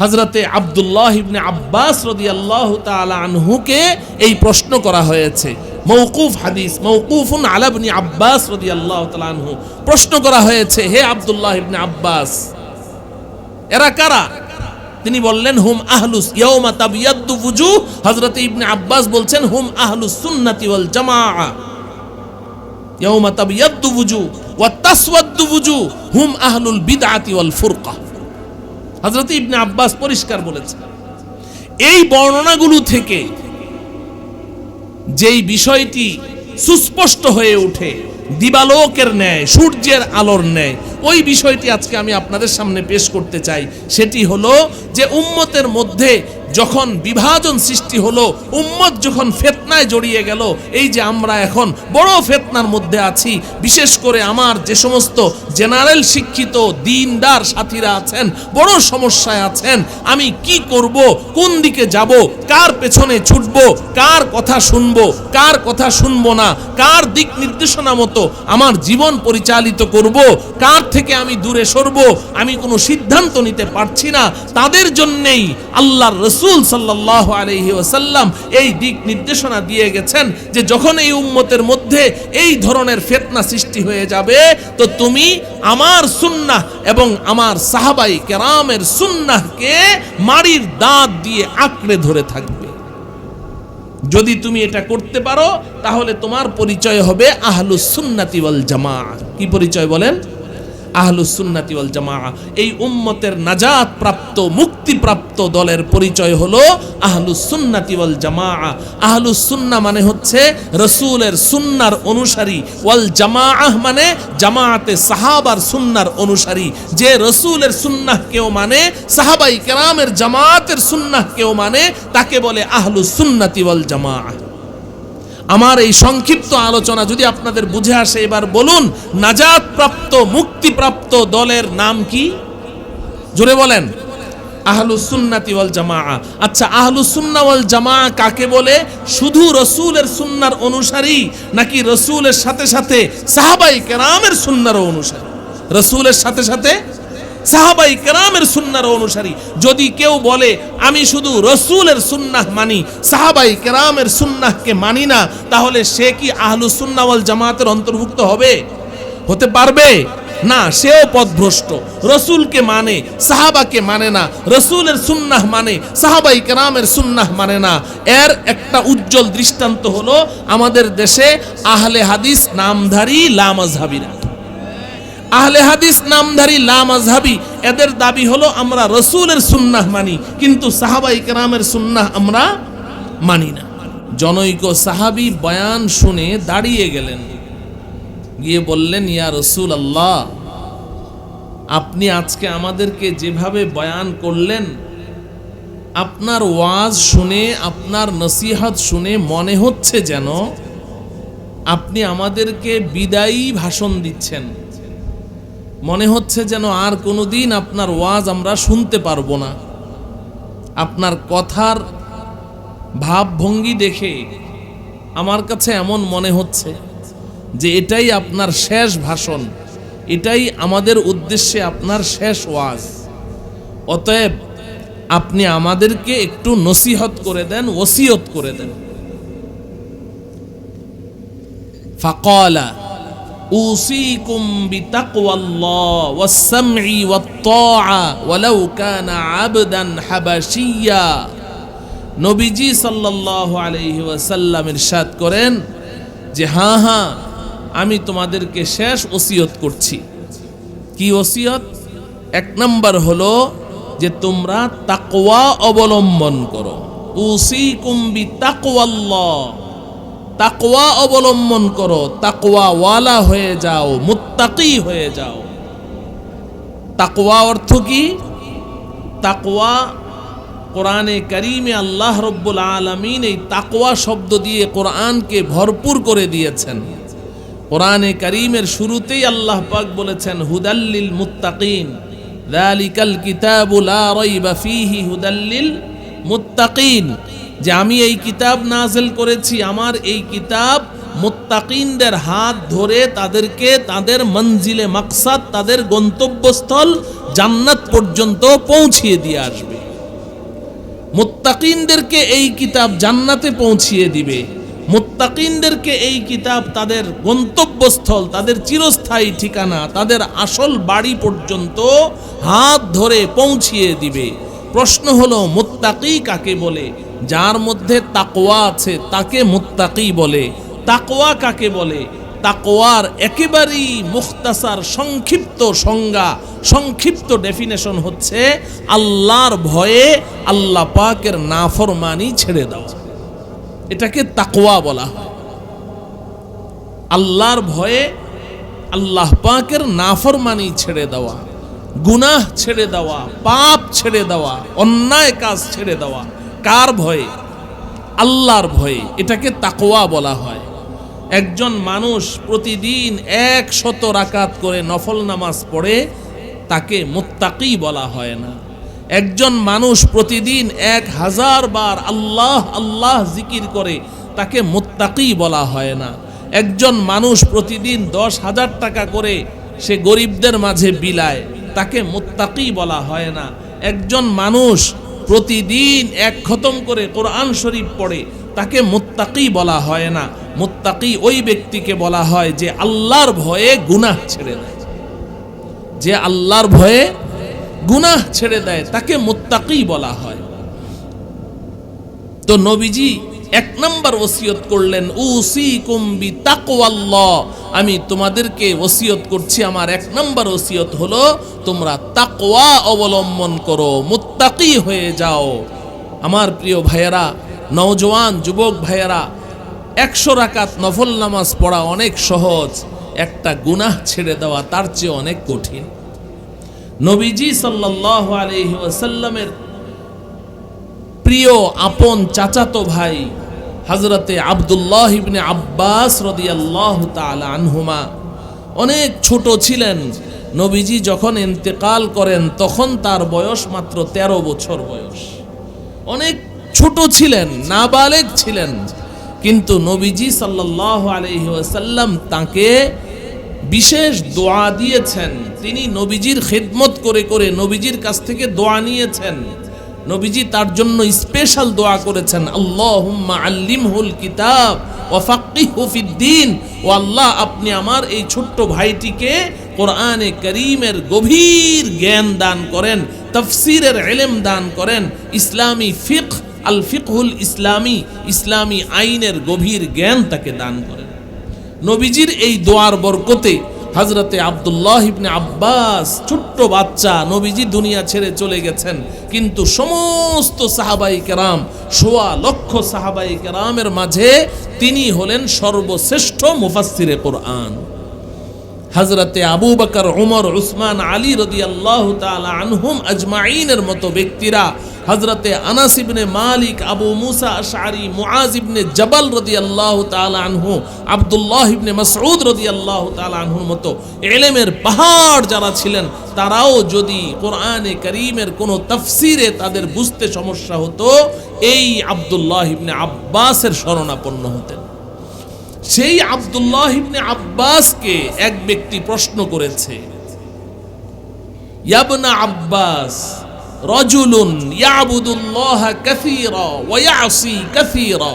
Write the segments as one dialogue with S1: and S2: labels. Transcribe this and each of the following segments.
S1: হজরতে আবদুল্লাহ ইবনে আব্বাস রদিয়াল্লাহ তাআলা আনহুকে এই প্রশ্ন করা হয়েছে। মৌকুফ হাদিস মৌকুফুন আলাবনি আব্বাস রদিয়াল্লাহ তাআলা আনহু। প্রশ্ন করা হয়েছে, হে আবদুল্লাহ ইবনে আব্বাস, এরা কারা? তিনি বললেন, হুম আহলুস ইয়াউমা তাবিয়াদ্দু ফুজু হযরত ইবনে আব্বাস বলছেন, হুম আহলুস সুন্নাতি ওয়াল জামাআ। ইয়াউমা তাবিয়াদ্দু ফুজু ওয়া তাসওয়াদ্দু বুজু হুম আহলুল বিদআতি ওয়াল ফুরকা। হযরত ইবনে আব্বাস পরিষ্কার বলেছেন। এই বর্ণনাগুলো থেকে যেই বিষয়টি সুস্পষ্ট হয়ে ওঠে, দিবালোকের ন্যায়, সূর্যের আলোর ন্যায়, ওই বিষয়টি আজকে আমি আপনাদের সামনে পেশ করতে চাই। সেটি হলো যে উম্মতের মধ্যে যখন বিভাজন সৃষ্টি হলো, উম্মত যখন ফেতনায় জড়িয়ে গেল, এই যে আমরা এখন বড় ফেতনার মধ্যে আছি, বিশেষ করে আমার যে সমস্ত জেনারেল শিক্ষিত, দিনদার সাথীরা আছেন, বড় সমস্যায় আছেন, আমি কি করব, কোন দিকে যাব কার পেছনে ছুটবো, কার কথা শুনব, কার কথা শুনব না, কার দিক নির্দেশনা মতো আমার জীবন পরিচালিত করব, কার থেকে আমি দূরে সরব, আমি কোনো সিদ্ধান্ত নিতে পারছি না, তাদের জন্যেই আল্লাহর রসুল সাল্লাহ আলহি ওসাল্লাম এই দিক নির্দেশনা দিয়ে গেছেন যে যখন এই উম্মতের মধ্যে এই ধরনের ফেতনা সৃষ্টি হয়ে যাবে, তো তুমি আমার সুন্নাহ এবং আমার সাহাবাই কেরামের সুন্নাহকে মাড়ির দাঁত দিয়ে আঁকড়ে ধরে থাকবে। যদি তুমি এটা করতে পারো, তাহলে তোমার পরিচয় হবে আহলু সুন্নাতি ওয়াল জামা কি পরিচয় বলেন? আহলুস সুন্নাতি ওয়াল জামা এই উম্মতের নাজাত প্রাপ্ত মুক্তিপ্রাপ্ত দলের পরিচয় হলো আহলুস সুন্নাতি ওয়াল জামা আহলুস সুন্না মানে হচ্ছে রসুলের সুন্নার অনুসারী। ওয়াল জামাআহ মানে জামাআতে সাহাবার সুন্নার অনুসারী। যে রসুলের সুন্নাহ কেউ মানে সাহাবাই কেরামের জামাতের সুন্নাহ কেউ মানে তাকে বলে আহলুস সুন্নাতি ওয়াল জামা আমার এই সংক্ষিপ্ত আলোচনা যদি আপনাদের বুঝে আসে, এবার বলুন নাজাত প্রাপ্ত মুক্তিপ্রাপ্ত দলের নাম কি? জোরে বলেন। আহলুস সুন্নাতি ওয়াল জামা আচ্ছা জামা কাকে বলে? শুধু রসুলের সুন্নার অনুসারী নাকি রসুলের সাথে সাথে সাহাবাই সুন্নারও অনুসারী? রসুলের সাথে সাথে সাহাবাই কেরামের সুন্নার অনুসারী। যদি কেউ বলে, আমি শুধু রসুলের সুন্নাহ মানি, সাহাবাই কেরামের সুন্নাহকে মানি না, তাহলে সে কি আহলু সুন্নাওয়াল জামাতের অন্তর্ভুক্ত হবে? হতে পারবে? না, সেও পথভ্রষ্ট। রসুলকে মানে সাহাবাকে মানে না, রসুলের সুন্নাহ মানে সাহাবাই কেরামের সুন্নাহ মানে না। এর একটা উজ্জ্বল দৃষ্টান্ত হলো আমাদের দেশে আহলে হাদিস নামধারী লামাজহাবিরা আহলে হাদিস নামধারী লামাজহাবি এদের দাবি হলো আমরা রসুলের সুন্নাহ মানি, কিন্তু সাহাবাই কেরামের সুন্নাহ আমরা মানি না। জনৈক সাহাবি বয়ান শুনে দাঁড়িয়ে গেলেন। গিয়ে বললেন, ইয়া রসুল আল্লাহ আপনি আজকে আমাদেরকে যেভাবে বয়ান করলেন, আপনার ওয়াজ শুনে, আপনার নসিহত শুনে মনে হচ্ছে যেন আপনি আমাদেরকে বিদায়ী ভাষণ দিচ্ছেন। মনে হচ্ছে যেন আর কোনোদিন আপনার ওয়াজ আমরা শুনতে পারব না। আপনার কথার ভাবভঙ্গি দেখে আমার কাছে এমন মনে হচ্ছে যে এটাই আপনার শেষ ভাষণ, এটাই আমাদের উদ্দেশ্যে আপনার শেষ ওয়াজ। অতএব আপনি আমাদেরকে একটু নসিহত করে দেন, ওসিয়ত করে দেন। ফাকলা أوصيكم بتقوى الله والسمع والطاعة ولو كان عبدا حبشيا নবীজি সাল্লাল্লাহু আলাইহি ওয়াসাল্লাম ইরশাদ করেন যে হ্যাঁ হ্যাঁ আমি তোমাদেরকে শেষ ওসিয়ত করছি কি ওসিয়ত এক নম্বর হলো যে তোমরা তাকওয়া অবলম্বন করো উসিকুম বি তাকওয়াল্লাহ তাকওয়া অবলম্বন করো। তাকওয়া ওয়ালা হয়ে যাও, মুত্তাকি হয়ে যাও। তাকওয়া অর্থ কি? তাকওয়া কোরআনে করিমে আল্লাহ রব্বুল আলমিন এই তাকওয়া শব্দ দিয়ে কোরআনকে ভরপুর করে দিয়েছেন। কোরআনে করিমের শুরুতেই আল্লাহ পাক বলেছেন হুদাল্লিল মুত্তাকিন। যালিকাল কিতাবু লা রাইবা ফীহি হুদাল্লিল মুত্তাকিন। যে আমি এই কিতাব নাজেল করেছি, আমার এই কিতাব মোত্তাকিনদের হাত ধরে তাদেরকে তাদের মঞ্জিলে মাকসাদ, তাদের গন্তব্যস্থল জান্নাত পর্যন্ত পৌঁছিয়ে দিয়ে আসবে। মুত্তাকিনদেরকে এই কিতাব জান্নাতে পৌঁছিয়ে দিবে। মুত্তাকিনদেরকে এই কিতাব তাদের গন্তব্যস্থল, তাদের চিরস্থায়ী ঠিকানা, তাদের আসল বাড়ি পর্যন্ত হাত ধরে পৌঁছিয়ে দিবে। প্রশ্ন হলো, মুত্তাকি কাকে বলে? যার মধ্যে তাকওয়া আছে, তাকে মুত্তাকি বলে। তাকোয়া কাকে বলে? তাকওয়ার একেবারেই মুখতাসার সংক্ষিপ্ত সংজ্ঞা, সংক্ষিপ্ত ডেফিনেশন হচ্ছে, আল্লাহর ভয়ে আল্লাহ পাকের নাফরমানি ছেড়ে দেওয়া। এটাকে তাকওয়া বলা হয়। আল্লাহর ভয়ে আল্লাহ পাকের নাফরমানি ছেড়ে দেওয়া। গুনাহ ছেড়ে দেওয়া, পাপ ছেড়ে দেওয়া, অন্যায় কাজ ছেড়ে দেওয়া, কার ভয়ে? আল্লাহর ভয়ে। এটাকে তাকোয়া বলা হয়। একজন মানুষ প্রতিদিন এক শত রাকাত করে নফল নামাজ পড়ে, তাকে মুত্তাকি বলা হয় না। একজন মানুষ প্রতিদিন এক হাজার বার আল্লাহ আল্লাহ জিকির করে, তাকে মুত্তাকি বলা হয় না। একজন মানুষ প্রতিদিন দশ হাজার টাকা করে, সে গরিবদের মাঝে বিলায়। তাকে মুত্তাকি বলা হয় না। একজন মানুষ প্রতিদিন এক খতম করে কোরআন শরীফ পড়ে, তাকে মুত্তাকি বলা হয় না। মুত্তাকি ওই ব্যক্তিকে বলা হয় যে আল্লাহর ভয়ে গুনাহ ছেড়ে দেয়। যে আল্লাহর ভয়ে গুনাহ ছেড়ে দেয়, তাকে মুত্তাকি বলা হয়। তো নবীজি এক নম্বর ওসিয়ত করলেন উসি কুম্বি তাকওয়াল্লাহ আমি তোমাদেরকে ওসিয়ত করছি, আমার এক নম্বর ওসিয়ত হলো, তোমরা তাকওয়া অবলম্বন করো, মুত্তাকি হয়ে যাও। আমার প্রিয় ভাইয়েরা নওজওয়ান যুবক ভাইয়েরা, একশো রাকাত নফল নামাজ পড়া অনেক সহজ, একটা গুনাহ ছেড়ে দেওয়া তার চেয়ে অনেক কঠিন। নবীজি সাল্লাহ আলহি ওয়াসাল্লামের প্রিয় আপন চাচাতো ভাই হজরতে আবদুল্লাহ ইবনে আব্বাস রদিয়াল্লাহ তাআলা আনহুমা, অনেক ছোট ছিলেন। নবীজি যখন ইন্তেকাল করেন, তখন তার বয়স মাত্র ১৩ বছর বয়স। অনেক ছোট ছিলেন নাবালেগ ছিলেন, কিন্তু নবীজি সাল্লাহ আলহি ওয়াসাল্লাম তাকে বিশেষ দোয়া দিয়েছেন। তিনি নবীজির খেদমত করে করে নবীজির কাছ থেকে দোয়া নিয়েছেন। নবীজি তার জন্য স্পেশাল দোয়া করেছেন কিতাব আল্লাহ, আপনি আমার এই ছোট্ট ভাইটিকে কোরআনে করিমের গভীর জ্ঞান দান করেন, তফসিরের এলেম দান করেন। ইসলামী ফিক আল ফিকহুল ইসলামী ইসলামী আইনের গভীর জ্ঞান তাকে দান করেন। নবীজির এই দোয়ার বরকতে হজরতে আবদুল্লাহ ইবনে আব্বাস ছোট্ট বাচ্চা নবীজি দুনিয়া ছেড়ে চলে গেছেন। কিন্তু সমস্ত সাহাবাই কেরাম, সোয়া লক্ষ সাহাবাই কেরামের মাঝে তিনি হলেন সর্বশ্রেষ্ঠ মুফাসিরে কোরআন। হজরতে আবু বকর, উমর, উসমান, আলী রদি আল্লাহ আনহুম আজমাইনের মতো ব্যক্তিরা হজরতে আনাস ইবনে মালিক, আবু মুসা আশারি মুআজ ইবনে জবাল রদি আল্লাহ আনহু, আবদুল্লাহ ইবনে মাসউদ রদি আল্লাহ আনহুর মতো এলেমের পাহাড় যারা ছিলেন, তারাও যদি কোরআনে করিমের কোনো তফসিরে তাদের বুঝতে সমস্যা হতো, এই আবদুল্লাহ ইবনে আব্বাসের শরণাপন্ন হতেন। সেই আবদুল্লাহ ইবনে আব্বাসকে এক ব্যক্তি প্রশ্ন করেছে, ইয়াবনা আব্বাস, রজুলুন ইয়াবুদুল্লাহ কাসীরা ওয়া ইয়াসি কাসীরা,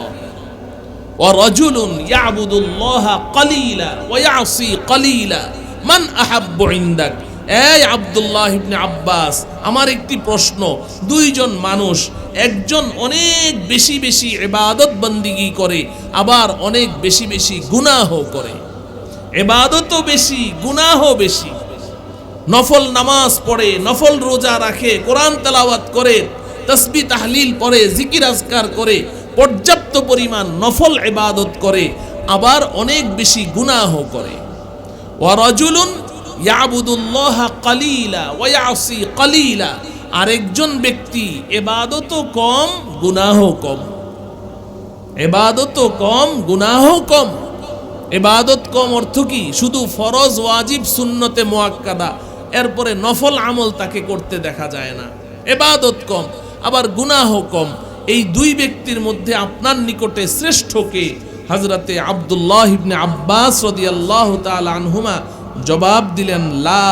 S1: ওয়া রজুলুন ইয়াবুদুল্লাহ কালীলা ওয়া ইয়াসি কালীলা, মান আহাব্বু ইনদাক? এই আব্দুল্লাহ ইবনে আব্বাস, আমার একটি প্রশ্ন। দুইজন মানুষ একজন অনেক বেশি বেশি এবাদত বন্দিগি করে, আবার অনেক বেশি বেশি গুনাহ করে। এবাদতও বেশি গুনাহ বেশি। নফল নামাজ পড়ে, নফল রোজা রাখে, কোরআন তেলাওয়াত করে, তসবি, তাহলিল পড়ে, জিকির, আজকার করে, পর্যাপ্ত পরিমাণ নফল এবাদত করে, আবার অনেক বেশি গুনাহ করে। ওয়ারজুলুন আরেকজন ব্যক্তি এবাদত কম গুনাহ কম। এবাদত কম গুনাহ কম। এবাদত কম অর্থ কি? শুধু ফরজ, ওয়াজিব, সুন্নতে মোয়াক্কাদা। এরপরে নফল আমল তাকে করতে দেখা যায় না। এবাদত কম, আবার গুনাহ কম। এই দুই ব্যক্তির মধ্যে আপনার নিকটে শ্রেষ্ঠকে হজরতে আবদুল্লাহ ইবনে আব্বাস রদিয়াল্লাহ তাআলা আনহুমা জবাব দিলেন, লা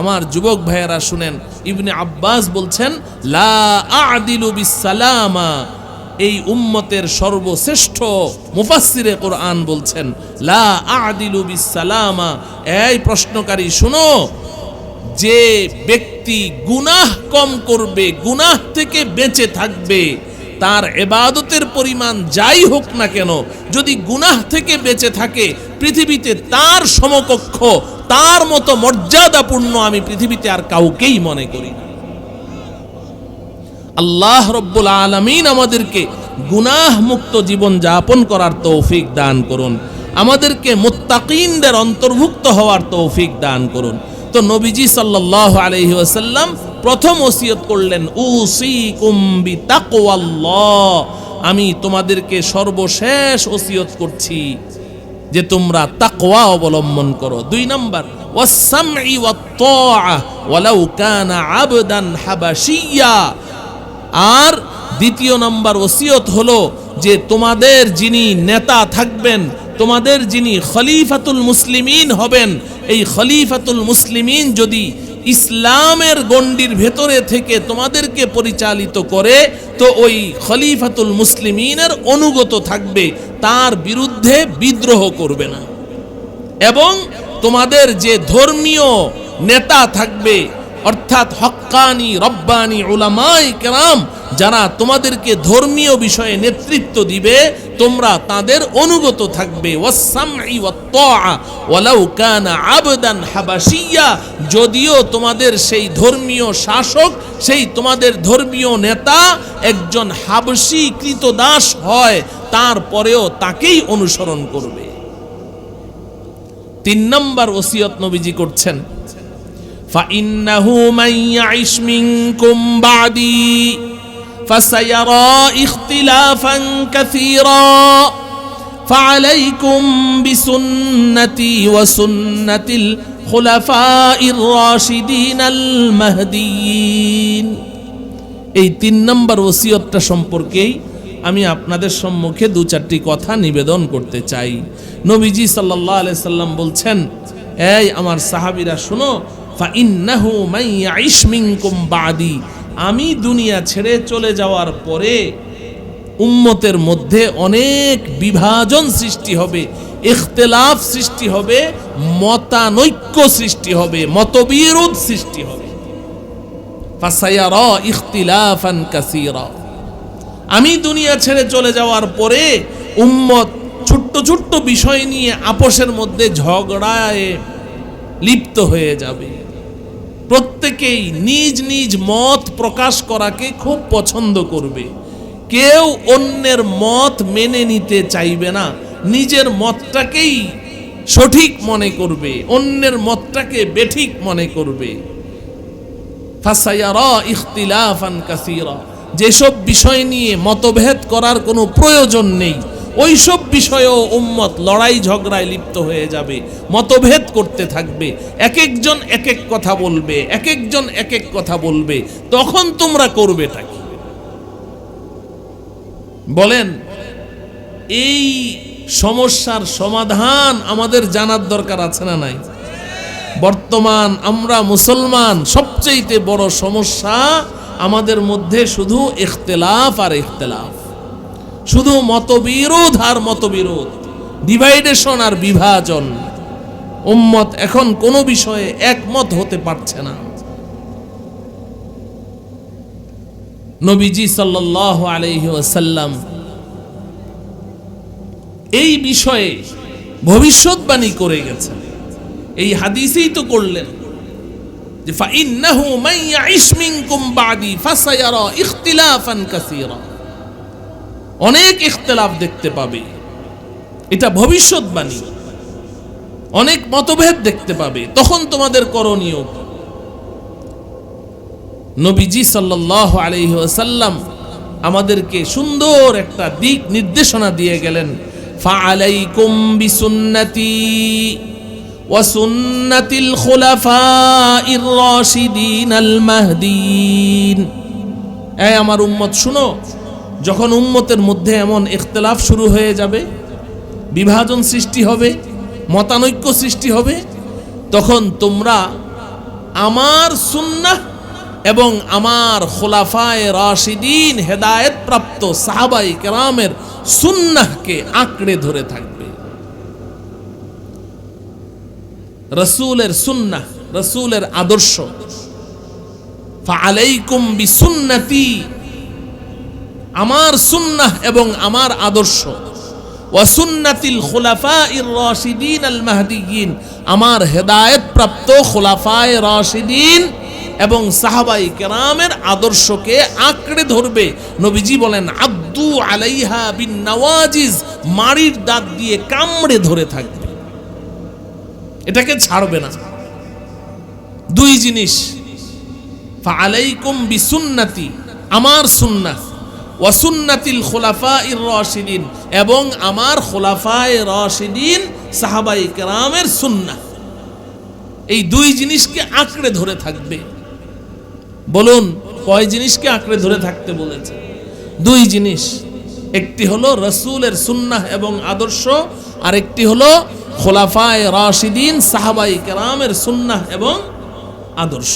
S1: আমার যুবক ভাইয়েরা শুনেন, ইবনে আব্বাস বলছেন, লা এই উম্মতের সর্বশ্রেষ্ঠ মুফাসসিরে কোরআন বলছেন, লা এই প্রশ্নকারী শুনো, যে ব্যক্তি গুনাহ কম করবে, গুনাহ থেকে বেঁচে থাকবে তার এবাদতের পরিমাণ যাই হোক না কেন, যদি গুনাহ থেকে বেঁচে থাকে, পৃথিবীতে তার সমকক্ষ, তার মতো মর্যাদাপূর্ণ আমি পৃথিবীতে আর কাউকেই মনে করি না। আল্লাহ রব্বুল আলমিন আমাদেরকে গুনাহ মুক্ত জীবন যাপন করার তৌফিক দান করুন। আমাদেরকে মুত্তাকিনদের অন্তর্ভুক্ত হওয়ার তৌফিক দান করুন। তো নবীজি সাল্লাল্লাহু আলাইহি ওয়াসাল্লাম প্রথম ওসিয়ত করলেন, উসিকুম বিতাকওয়াল্লাহ আমি তোমাদেরকে সর্বশেষ ওসিয়ত করছি যে তোমরা তাকওয়া অবলম্বন করো। দুই নাম্বার, ওয়াসসামঈ ওয়াত-তাআ ওয়ালাউ কানা আবদান হাবাশিয়া আর দ্বিতীয় নাম্বার ওসিয়ত হলো যে তোমাদের যিনি নেতা থাকবেন তোমাদের যিনি খলিফাতুল মুসলিমিন হবেন, এই খলিফাতুল মুসলিমিন যদি ইসলামের গণ্ডির ভেতরে থেকে তোমাদেরকে পরিচালিত করে, তো ওই খলিফাতুল মুসলিমিনের অনুগত থাকবে, তার বিরুদ্ধে বিদ্রোহ করবে না। এবং তোমাদের যে ধর্মীয় নেতা থাকবে অর্থাৎ হক্কানি, রব্বানি, উলামাই কেরাম, যারা তোমাদেরকে ধর্মীয় বিষয়ে নেতৃত্ব দিবে, তোমরা তাদের অনুগত থাকবে। যদিও তোমাদের সেই ধর্মীয় শাসক, সেই তোমাদের ধর্মীয় নেতা একজন হাবশী কৃতদাস হয়, তারপরেও তাকেই অনুসরণ করবে। তিন নম্বর ওসিয়ত নবীজি করছেন فإنه من يعش منكم بعدي فسيرى اختلافا كثيرا فعليكم بسنتي وسنة الخلفاء الراشدين المهديين এই তিন নম্বর ওসিয়তটা সম্পর্কেই আমি আপনাদের সম্মুখে দু চারটি কথা নিবেদন করতে চাই নবীজি সাল্লাহ আলাই সাল্লাম বলছেন এই আমার সাহাবিরা শুনো আমি দুনিয়া ছেড়ে চলে যাওয়ার পরে উম্মতের মধ্যে অনেক বিভাজন সৃষ্টি হবে, ইখতিলাফ সৃষ্টি হবে, মতানৈক্য সৃষ্টি হবে, মতবিরোধ সৃষ্টি হবে। আমি দুনিয়া ছেড়ে চলে যাওয়ার পরে উম্মত ছোট্ট ছোট্ট বিষয় নিয়ে আপোষের মধ্যে ঝগড়ায় লিপ্ত হয়ে যাবে। প্রত্যেকেই নিজ নিজ মত প্রকাশ করাকে খুব পছন্দ করবে। কেউ অন্যের মত মেনে নিতে চাইবে না। নিজের মতটাকেই সঠিক মনে করবে, অন্যের মতটাকে বেঠিক মনে করবে। ইখতিলাফান কাসীরা। যেসব বিষয় নিয়ে মতভেদ করার কোনো প্রয়োজন নেই। ওইসব বিষয়েও উম্মত লড়াই ঝগড়ায় লিপ্ত হয়ে যাবে, মতভেদ করতে থাকবে এক একজন এক এক কথা বলবে এক একজন এক এক কথা বলবে, তখন তোমরা করবেটা কি? বলেন, এই সমস্যার সমাধান আমাদের জানার দরকার আছে না নাই? বর্তমান আমরা মুসলমান সবচেয়ে বড় সমস্যা আমাদের মধ্যে শুধু ইখতলাফ আর ইখতলাফ। শুধু মতবিরোধ আর মতবিরোধ ডিভাইডেশন আর বিভাজন, উম্মত এখন কোনো বিষয়ে একমত হতে পারছে না। নবীজি সাল্লাহ আলহি ওয়াসাল্লাম এই বিষয়ে ভবিষ্যৎবাণী করে গেছেন। এই হাদিসেই তো করলেন যে ফাইন্নাহু মাইয়াইশ মিনকুম বাদি, ফাসায়ারা ইখতিলাফান কাসীরা। অনেক ইখতলাফ দেখতে পাবে। এটা ভবিষ্যৎবাণী। অনেক মতভেদ দেখতে পাবে। তখন তোমাদের করণীয় নবীজি সাল্লাহ আলহ্লাম আমাদেরকে সুন্দর একটা দিক নির্দেশনা দিয়ে গেলেন আমার উম্মত, শুনো। যখন উম্মতের মধ্যে এমন ইখতলাফ শুরু হয়ে যাবে, বিভাজন সৃষ্টি হবে, মতানৈক্য সৃষ্টি হবে, তখন তোমরা আমার সুন্নাহ এবং আমার খোলাফায় রাশিদিন হেদায়েত প্রাপ্ত সাহাবাই কেরামের সুন্নাহকে আঁকড়ে ধরে থাকবে। রসুলের সুন্নাহ, রসুলের আদর্শ। ফালাইকুম বিসুন্নতি আমার সুন্নাহ এবং আমার আদর্শ। ওয়াসুন্নাতিল খুলাফা ইর রাশিদিন আল মাহদিয়িন আমার হেদায়েত প্রাপ্ত খুলাফায়ে রাশিদিন এবং সাহাবাই কেরামের আদর্শকে আঁকড়ে ধরবে। নবীজি বলেন আব্দু আলাইহা বিন নওয়াজিজ মাড়ির দাঁত দিয়ে কামড়ে ধরে থাকবে। এটাকে ছাড়বে না। দুই জিনিস ফালাইকুম বিসুন্নতি আমার সুন্নাহ। ওয়াসুন্নাতিল খোলাফা ইর রশিদিন, এবং আমার খোলাফায়ে রশিদিন সাহাবাই কেরামের সুন্নাহ। এই দুই জিনিসকে আঁকড়ে ধরে থাকবে। বলুন, কয় জিনিসকে আঁকড়ে ধরে থাকতে বলেছে? দুই জিনিস, একটি হলো রসুলের সুন্নাহ এবং আদর্শ আর একটি হলো খোলাফায় রাশিদিন সাহাবাই কেরামের সুন্নাহ এবং আদর্শ।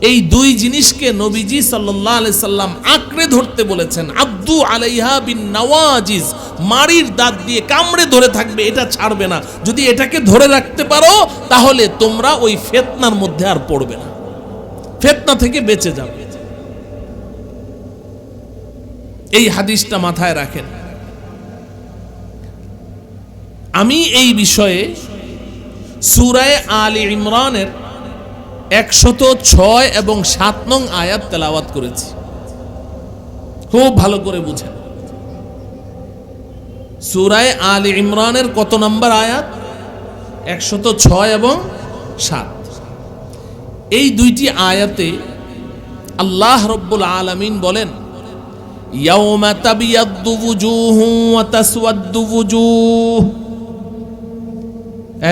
S1: এই দুই জিনিসকে নবীজি সাল্লাহ আলি সাল্লাম আঁকড়ে ধরতে বলেছেন। আব্দু আলাইহা বিন নওয়াজিজ মারির দাঁত দিয়ে কামড়ে ধরে থাকবে, এটা ছাড়বে না। যদি এটাকে ধরে রাখতে পারো, তাহলে তোমরা ওই ফেতনার মধ্যে আর পড়বে না। ফেতনা থেকে বেঁচে যাবে। এই হাদিসটা মাথায় রাখেন। আমি এই বিষয়ে সুরায় আলী ইমরানের একশত ছয় এবং সাত নং আয়াত তেলাওয়াত করেছি। খুব ভালো করে বুঝেন। সুরায় আল ইমরানের কত নম্বর আয়াত? একশত ছয় এবং সাত। এই দুইটি আয়াতে আল্লাহ রব্বুল আলমিন বলেন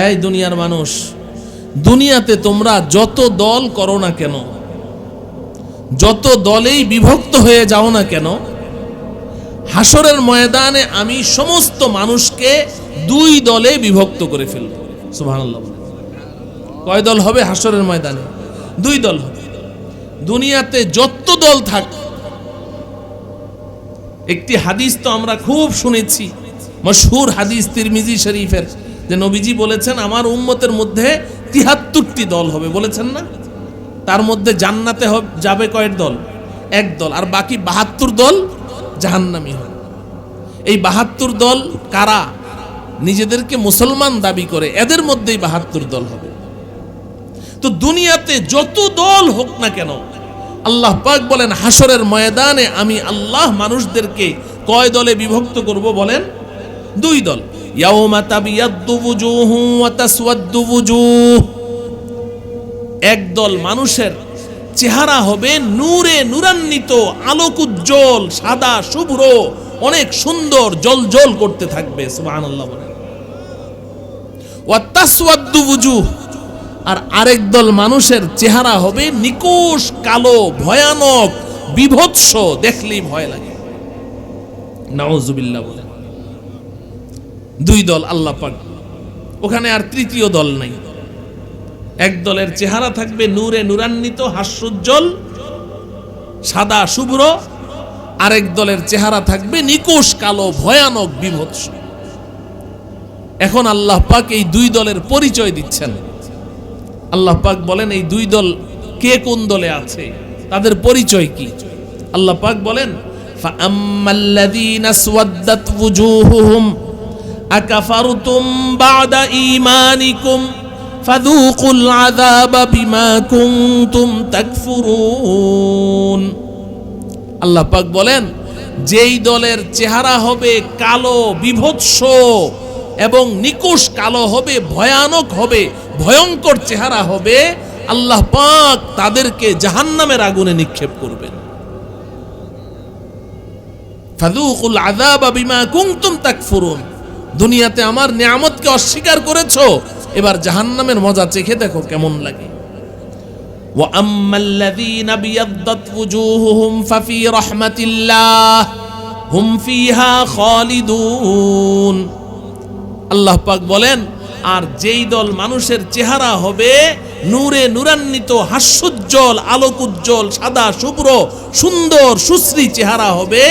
S1: এই দুনিয়ার মানুষ দুনিয়াতে তোমরা যত দল করো না কেন, যত দলেই বিভক্ত হয়ে যাও না কেন হাসরের ময়দানে আমি সমস্ত মানুষকে দুই দলে বিভক্ত করে ফেলব। সুবহানাল্লাহ। কয় দল হবে হাসরের ময়দানে? দুই দল হবে। দুনিয়াতে যত দল থাক, একটি হাদিস তো আমরা খুব শুনেছি, মশহুর হাদিস তিরমিজি শরীফের, যে নবীজি বলেছেন, আমার উম্মতের মধ্যে তিহাত্তরটি দল হবে, বলেছেন না? তার মধ্যে জান্নাতে যাবে কয়েক দল? এক দল। আর বাকি বাহাত্তর দল জাহান্নামি হবে। এই বাহাত্তর দল কারা? নিজেদেরকে মুসলমান দাবি করে, এদের মধ্যেই বাহাত্তর দল হবে। তো দুনিয়াতে যত দল হোক না কেন, আল্লাহ পাক বলেন হাসরের ময়দানে আমি আল্লাহ মানুষদেরকে কয় দলে বিভক্ত করব বলেন? দুই দল। একদল মানুষের চেহারা হবে নূরে নূরান্বিত, আলোক উজ্জ্বল, সাদা শুভ্র, অনেক সুন্দর জল জল করতে থাকবে আর আরেক দল মানুষের চেহারা হবে নিকোষ কালো, ভয়ানক, বিভৎস, দেখলেই ভয় লাগে। নাউজুবিল্লাহ বলেন। দুই দল আল্লাহ পাক ওখানে আর তৃতীয় দল নাই এক দলের চেহারা থাকবে নূরে নূরান্বিত হাস্যোজ্জ্বল সাদা শুভ্র আরেক দলের চেহারা থাকবে নিকোষ কালো ভয়ানক বিভৎস এখন আল্লাহ পাক এই দুই দলের পরিচয় দিচ্ছেন আল্লাহ পাক বলেন এই দুই দল কে কোন দলে আছে তাদের পরিচয় কি আল্লাহ পাক বলেন فأما الذين اسودت وجوههم أكفرتم بعد إيمانكم فذوقوا العذاب بما كنتم تكفرون আল্লাহ পাক বলেন যেই দলের চেহারা হবে কালো বিভৎস এবং নিকুশ কালো হবে ভয়ানক হবে ভয়ঙ্কর চেহারা হবে আল্লাহ পাক তাদেরকে জাহান্নামের আগুনে নিক্ষেপ করবেন ফাদুকুল আযাবা বিমা কুনতুম তাকফুরুন দুনিয়াতে আমার নিয়ামতকে অস্বীকার করেছো এবার জাহান্নামের মজা চেখে দেখো কেমন লাগে وأما الذين ابيضت وجوههم ففي رحمة الله هم فيها خالدون আল্লাহ পাক বলেন আর যেই দল মানুষের চেহারা হবে নূরে নূরান্বিত হাস্যোজ্জ্বল আলোক উজ্জ্বল সাদা শুভ্র সুন্দর সুশ্রী চেহারা হবে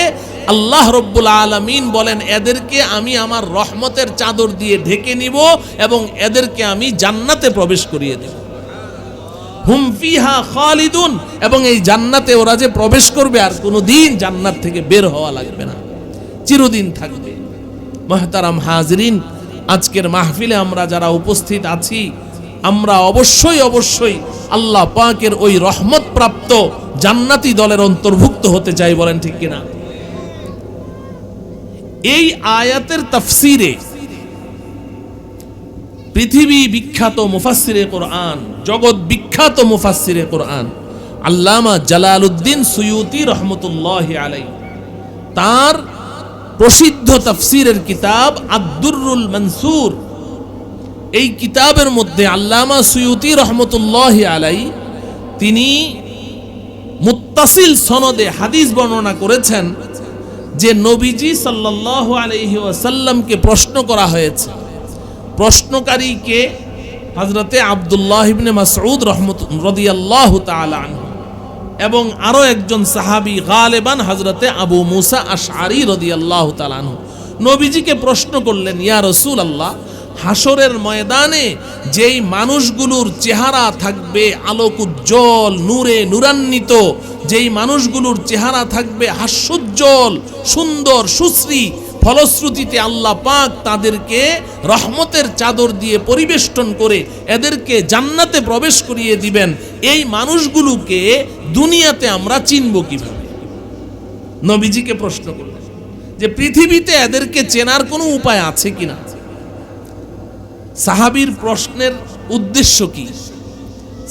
S1: আল্লাহ রব্বুল আলমিন বলেন, এদেরকে আমি আমার রহমতের চাদর দিয়ে ঢেকে নিব এবং এদেরকে আমি জান্নাতে প্রবেশ করিয়ে দেব। হুম ফিহা খালিদুন। এবং এই জান্নাতে ওরা যে প্রবেশ করবে, আর কোনো দিন জান্নাত থেকে বের হওয়া লাগবে না। চিরদিন থাকবে। মহতারাম হাজরিন, আজকের মাহফিলে আমরা যারা উপস্থিত আছি, আমরা অবশ্যই অবশ্যই আল্লাহ পাকের ওই রহমত প্রাপ্ত জান্নাতি দলের অন্তর্ভুক্ত হতে চাই বলেন ঠিক কিনা? এই আয়াতের তফসিরে পৃথিবী বিখ্যাত মুফাসসিরে কোরআন, জগৎ বিখ্যাত মুফাসসিরে কোরআন, আল্লামা জালালউদ্দিন সুয়ুতি রহমতুল্লাহ আলাই তার প্রসিদ্ধ তফসিরের কিতাব আব্দুরুল মনসুর। এই কিতাবের মধ্যে আল্লামা সুয়ুতি রহমতুল্লাহ আলাই তিনি মুত্তাসিল সনদে হাদিস বর্ণনা করেছেন যে নবীজি সাল্লাহ আলহি ওয়াসাল্লামকে প্রশ্ন করা হয়েছে। প্রশ্নকারীকে হজরতে আবদুল্লাহ ইবনে মাসউদ রহমত, রদিয়াল্লাহ তালান এবং আরও একজন সাহাবি গালেবান হজরতে আবু মুসা আশারি রদিয়াল্লাহ তালানহ নবীজিকে প্রশ্ন করলেন, ইয়া রসুল আল্লাহ হাসরের ময়দানে যেই মানুষগুলোর চেহারা থাকবে আলোক উজ্জ্বল, নূরে নূরান্বিত, যেই মানুষগুলোর চেহারা থাকবে হাস্যোজ্জ্বল, সুন্দর, সুশ্রী, ফলশ্রুতিতে আল্লাহ পাক তাদেরকে রহমতের চাদর দিয়ে পরিবেষ্টন করে এদেরকে জান্নাতে প্রবেশ করিয়ে দিবেন। এই মানুষগুলোকে দুনিয়াতে আমরা চিনব কীভাবে? নবীজিকে প্রশ্ন করলেন যে পৃথিবীতে এদেরকে চেনার কোনো উপায় আছে কিনা? সাহাবীর প্রশ্নের উদ্দেশ্য কি?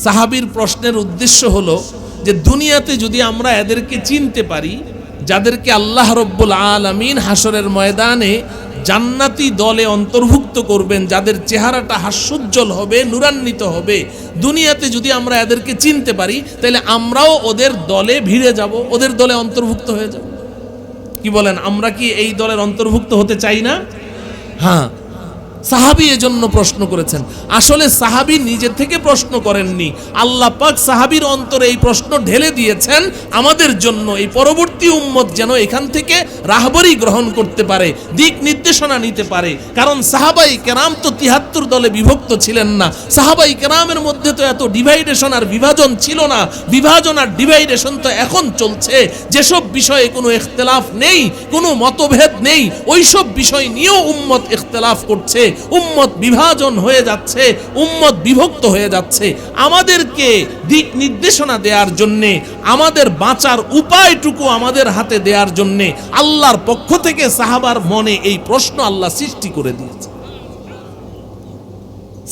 S1: সাহাবীর প্রশ্নের উদ্দেশ্য হলো যে দুনিয়াতে যদি আমরা এদেরকে চিনতে পারি, যাদেরকে আল্লাহ রব্বুল আলমিন হাসরের ময়দানে জান্নাতি দলে অন্তর্ভুক্ত করবেন, যাদের চেহারাটা হাস্যোজ্জ্বল হবে, নুরান্বিত হবে, দুনিয়াতে যদি আমরা এদেরকে চিনতে পারি, তাহলে আমরাও ওদের দলে ভিড়ে যাব, ওদের দলে অন্তর্ভুক্ত হয়ে যাব। কি বলেন, আমরা কি এই দলের অন্তর্ভুক্ত হতে চাই না? হ্যাঁ সাহাবি এজন্য প্রশ্ন করেছেন। আসলে সাহাবি নিজে থেকে প্রশ্ন করেননি। আল্লাহ পাক সাহাবির অন্তরে এই প্রশ্ন ঢেলে দিয়েছেন আমাদের জন্য। এই পরবর্তী উম্মত যেন এখান থেকে রাহবরি গ্রহণ করতে পারে, দিক নির্দেশনা নিতে পারে। কারণ সাহাবাই কেরাম তো তিহাত্তর দলে বিভক্ত ছিলেন না। সাহাবাই কেরামের মধ্যে তো এত ডিভাইডেশন আর বিভাজন ছিল না। বিভাজন আর ডিভাইডেশন তো এখন চলছে। যেসব বিষয়ে কোনো ইখতলাফ নেই, কোনো মতভেদ নেই, ওইসব বিষয় নিয়েও উম্মত ইখতলাফ করছে। উম্মত বিভাজন হয়ে যাচ্ছে, উম্মত বিভক্ত হয়ে যাচ্ছে। আমাদেরকে দিক নির্দেশনা দেওয়ার জন্যে, আমাদের বাঁচার উপায়টুকু আমাদের হাতে দেওয়ার জন্যে আল্লাহর পক্ষ থেকে সাহাবার মনে এই প্রশ্ন আল্লাহ সৃষ্টি করে দিয়েছে।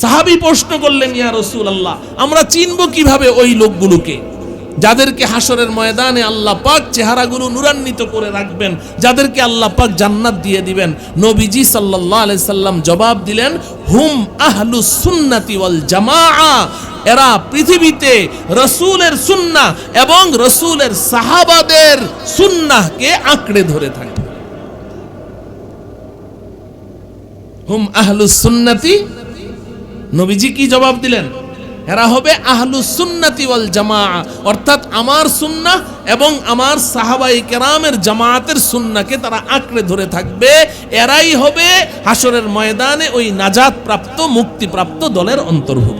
S1: সাহাবি প্রশ্ন করলেন, ইয়া রসুল আল্লাহ আমরা চিনব কীভাবে ওই লোকগুলোকে? যাদেরকে হাসরের ময়দানে আল্লাহ পাক চেহারাগুলো নুরান্বিত করে রাখবেন, যাদেরকে আল্লাহ পাক জান্নাত দিয়ে দিবেন, নবীজি সাল্লাল্লাহু আলাইহি সাল্লাম জবাব দিলেন, হুম আহলু সুন্নাতি ওয়াল জামাআ এরা পৃথিবীতে রসুলের সুন্নাহ এবং রসুলের সাহাবাদের সুন্নাহকে আঁকড়ে ধরে থাকে। হুম আহলু সুন্নাতি নবীজি কি জবাব দিলেন? এরা হবে আহলু সুন্নাতি ওয়াল জামা অর্থাৎ আমার সুন্না এবং আমার সাহাবাই কেরামের জামাতের সুন্নাকে তারা আঁকড়ে ধরে থাকবে। এরাই হবে হাসরের ময়দানে ওই নাজাত প্রাপ্ত মুক্তিপ্রাপ্ত দলের অন্তর্ভুক্ত।